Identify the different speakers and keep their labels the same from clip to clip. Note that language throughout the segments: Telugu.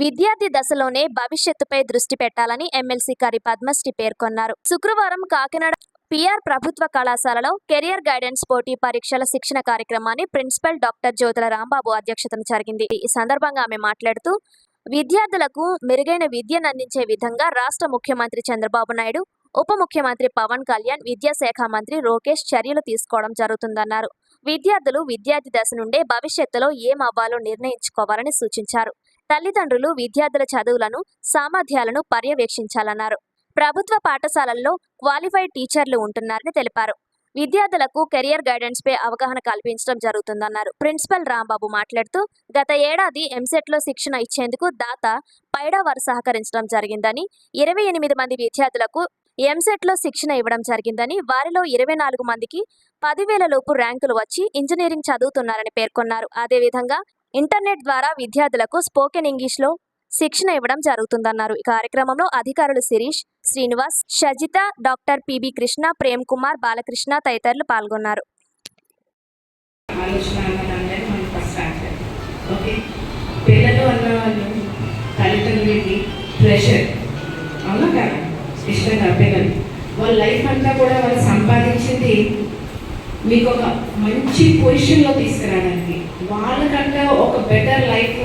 Speaker 1: విద్యార్థి దశలోనే భవిష్యత్తుపై దృష్టి పెట్టాలని ఎమ్మెల్సీ కరి పద్మశ్రీ పేర్కొన్నారు. శుక్రవారం కాకినాడ పిఆర్ ప్రభుత్వ కళాశాలలో కెరియర్ గైడెన్స్ పోటీ పరీక్షల శిక్షణ కార్యక్రమాన్ని ప్రిన్సిపల్ డాక్టర్ జ్యోతుల రాంబాబు అధ్యక్షతన జరిగింది. ఈ సందర్భంగా ఆమె మాట్లాడుతూ విద్యార్థులకు మెరుగైన విద్యను అందించే విధంగా రాష్ట్ర ముఖ్యమంత్రి చంద్రబాబు నాయుడు ఉప ముఖ్యమంత్రి పవన్ కళ్యాణ్ విద్యాశాఖ మంత్రి లోకేష్ చర్యలు తీసుకోవడం జరుగుతుందన్నారు. విద్యార్థులు విద్యార్థి దశ నుండే భవిష్యత్తులో ఏం అవ్వాలో నిర్ణయించుకోవాలని సూచించారు. తల్లిదండ్రులు విద్యార్థుల చదువులను సామర్థ్యాలను పర్యవేక్షించాలన్నారు. ప్రభుత్వ పాఠశాలల్లో క్వాలిఫైడ్ టీచర్లు ఉంటున్నారని తెలిపారు. విద్యార్థులకు కెరియర్ గైడెన్స్ పై అవగాహన కల్పించడం జరుగుతుందన్నారు. ప్రిన్సిపల్ రాంబాబు మాట్లాడుతూ గత ఏడాది ఎంసెట్లో శిక్షణ ఇచ్చేందుకు దాత పైడావారు సహకరించడం జరిగిందని ఇరవై ఎనిమిది మంది విద్యార్థులకు ఎంసెట్లో శిక్షణ ఇవ్వడం జరిగిందని వారిలో ఇరవై నాలుగు మందికి పదివేల లోపు ర్యాంకులు వచ్చి ఇంజనీరింగ్ చదువుతున్నారని పేర్కొన్నారు. అదేవిధంగా ఇంటర్నెట్ ద్వారా విద్యార్థులకు స్పోకెన్ ఇంగ్లీష్లో శిక్షణ ఇవ్వడం జరుగుతుందన్నారు. ఈ కార్యక్రమంలో అధికారులు శిరీష్ శ్రీనివాస్ షజిత డాక్టర్ పిబి కృష్ణ ప్రేమ్ కుమార్ బాలకృష్ణ తదితరులు పాల్గొన్నారు.
Speaker 2: పిల్లలు అన్న తల్లిదండ్రులకి ప్రెషర్ అవునా కదా? ఇష్టంగా పిల్లలు. వాళ్ళ లైఫ్ అంతా కూడా వాళ్ళు మీకు ఒక మంచి పొజిషన్లో తీసుకురావడానికి. వాళ్ళకంటే ఒక బెటర్ లైఫ్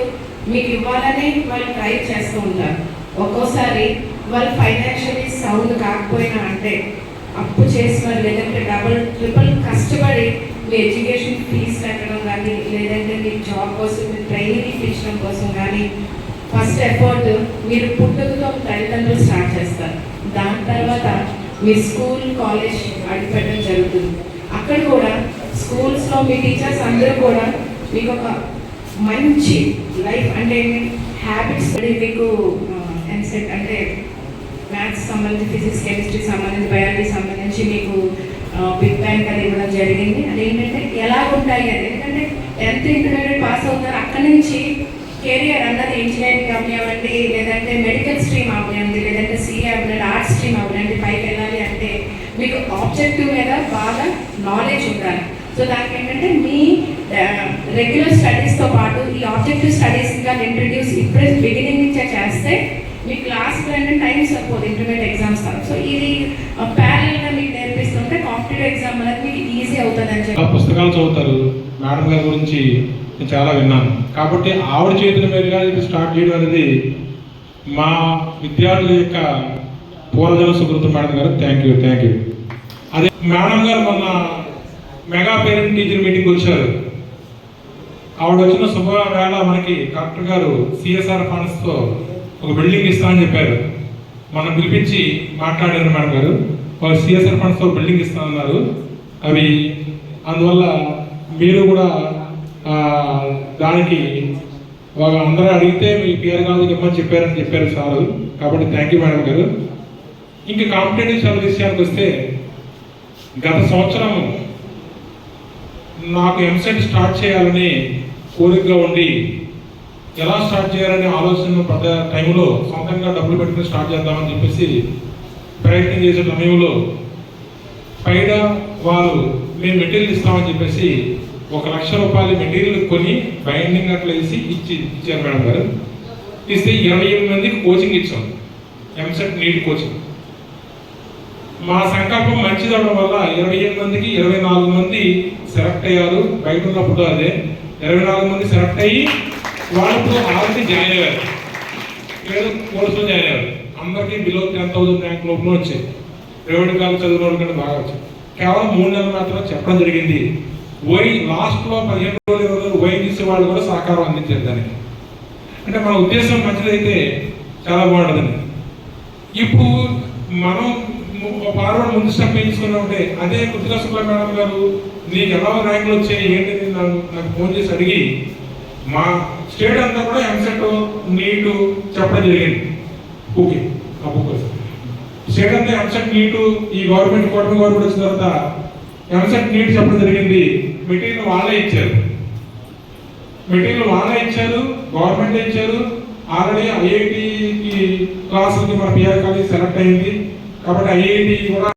Speaker 2: మీకు ఇవ్వాలని వాళ్ళు ట్రై చేస్తూ ఉంటారు. ఒక్కోసారి వాళ్ళు ఫైనాన్షియలీ సౌండ్ కాకపోయినా అంటే అప్పు చేసిన లేదంటే డబుల్ ట్రిపుల్ కష్టపడి మీ ఎడ్యుకేషన్ ఫీజు కట్టడం కానీ లేదంటే మీ జాబ్ కోసం మీ ట్రైనింగ్ ఇప్పించడం కోసం కానీ ఫస్ట్ ఎఫర్ట్ మీరు పుట్టుకతో తల్లిదండ్రులు స్టార్ట్ చేస్తారు. దాని తర్వాత మీ స్కూల్ కాలేజ్ అడిపెట్టడం జరుగుతుంది. అక్కడ కూడా స్కూల్స్లో మీ టీచర్స్ అందరూ కూడా మీకు ఒక మంచి లైఫ్ అంటే హ్యాబిట్స్ మీకు ఎన్సెట్ అంటే మ్యాథ్స్ సంబంధించి ఫిజిక్స్ కెమిస్ట్రీ సంబంధించి బయాలజీ సంబంధించి మీకు బిగ్ బ్యాంక్ అది ఇవ్వడం జరిగింది. అదేంటంటే ఎలా ఉంటాయి అది? ఎందుకంటే టెన్త్ ఇంటర్మీడియట్ పాస్ అవుతారు అక్కడి నుంచి కెరియర్ అన్నది ఇంజనీరింగ్ అవనివ్వండి లేదంటే మెడికల్ స్ట్రీమ్ అవనివ్వండి లేదంటే సిఏ అవనండి ఆర్ట్స్ స్ట్రీమ్ అవనండి పైకి వెళ్ళాలి అంటే మీకు ఆబ్జెక్టివ్ మీద బాగా నాలెడ్జ్ ఉండాలి. సో దానికి ఏంటంటే మీ రెగ్యులర్ స్టడీస్తో పాటు ఈ ఆబ్జెక్టివ్ స్టడీస్ ఇంకా ఇంట్రడ్యూస్ ఇప్పుడే బిగినింగ్ నుంచే చేస్తే మీ క్లాస్లో ఏంటంటే టైం సరిపోదు ఇంటర్మీడియట్ ఎగ్జామ్స్ సో ఇది ప్యారల్గా మీకు నేర్పిస్తుంటే కాంపిటేటివ్ ఎగ్జామ్ అనేది మీకు ఈజీ అవుతుంది అని చెప్పి
Speaker 3: పుస్తకాలు చదువుతారు. మేడం గారి గురించి నేను చాలా విన్నాను. కాబట్టి ఆవిడ చేతుల మీదుగా ఇది స్టార్ట్ చేయడం అనేది మా విద్యార్థుల యొక్క పూర్వజన సుకృతం మేడం గారు. థ్యాంక్ యూ థ్యాంక్ యూ అదే మేడం గారు మొన్న మెగా పేరెంట్ టీచర్ మీటింగ్ వచ్చారు. ఆవిడ వచ్చిన శుభవేళ మనకి కలెక్టర్ గారు సిఎస్ఆర్ ఫండ్స్తో ఒక బిల్డింగ్ ఇస్తామని చెప్పారు. మనం పిలిపించి మాట్లాడారు మేడం గారు. వాళ్ళు సిఎస్ఆర్ ఫండ్స్తో బిల్డింగ్ ఇస్తామన్నారు అవి అందువల్ల మీరు కూడా దానికి వాళ్ళు అందరూ అడిగితే మీ పిఆర్ కాలేజీకి ఇమ్మని చెప్పారని చెప్పారు సారు. కాబట్టి థ్యాంక్ యూ మేడం గారు. ఇంకా కాంపిటేటివ్ సర్వీస్ విషయానికి వస్తే గత సంవత్సరం నాకు ఎంసెట్ స్టార్ట్ చేయాలని కోరికగా ఉండి ఎలా స్టార్ట్ చేయాలనే ఆలోచన పెద్ద టైంలో సొంతంగా డబ్బులు పెట్టుకుని స్టార్ట్ చేద్దామని చెప్పేసి ప్రయత్నం చేసే సమయంలో పైన వారు మేము మెటీరియల్ ఇస్తామని చెప్పేసి ఒక లక్ష రూపాయల మెటీరియల్ కొని బైండింగ్ అట్లా వేసి ఇచ్చి ఇచ్చారు మేడం గారు. ఇస్తే ఇరవై ఎనిమిది మందికి కోచింగ్ ఇచ్చాం. ఎంసెట్ నీట్ కోచింగ్ మా సంకల్పం మంచిదవడం వల్ల ఇరవై ఏడు మందికి ఇరవై నాలుగు మంది సెలెక్ట్ అయ్యారు. బయట ఉన్నప్పుడు అదే. ఇరవై నాలుగు మంది సెలెక్ట్ అయ్యి వాళ్ళు ఆల్రెడీ జాయిన్ అయ్యారు. లేదు కోర్సులో జాయిన్ అయ్యారు. అందరికీ బిలో టెన్ థౌసండ్ ర్యాంక్ లోపల వచ్చాయి. ప్రైవేట్ కాలేజ్ చదివిన వాళ్ళకంటే బాగా వచ్చాయి. కేవలం మూడు నెలలు మాత్రమే చెప్పడం జరిగింది. వై లాస్ట్లో పదిహేను రోజులు ఇరవై రోజులు వై తీసే వాళ్ళు కూడా సహకారం అందించారు దానికి. అంటే మన ఉద్దేశం మంచిదైతే చాలా బాగుంటుందండి. ఇప్పుడు మనం ఫార్వర్డ్ ముందు స్టెప్ ఉంటే అదే కుతిగా శుక్ల మేడం గారు నీకు ఎలా ర్యాంకులు వచ్చాయి ఏంటి నాకు నాకు ఫోన్ చేసి అడిగి మా స్టేట్ అంతా కూడా ఎంసెట్ నీటు చెప్పడం జరిగింది. ఓకే ఆ బుక్ స్టేట్ అంతా ఎంసెట్ నీటు ఈ గవర్నమెంట్ కూటమి గవర్నమెంట్ వచ్చిన తర్వాత ఎంసెట్ నీట్ చెప్పడం జరిగింది. మెటీరియల్ వాళ్ళే ఇచ్చారు. మెటీరియల్ వాళ్ళే ఇచ్చారు గవర్నమెంట్ ఇచ్చారు. ఆల్రెడీ ఐఐటికి క్లాసులకి మన పిఆర్ కాలేజ్ సెలెక్ట్ అయింది. కాబట్టి ఐఐటి కూడా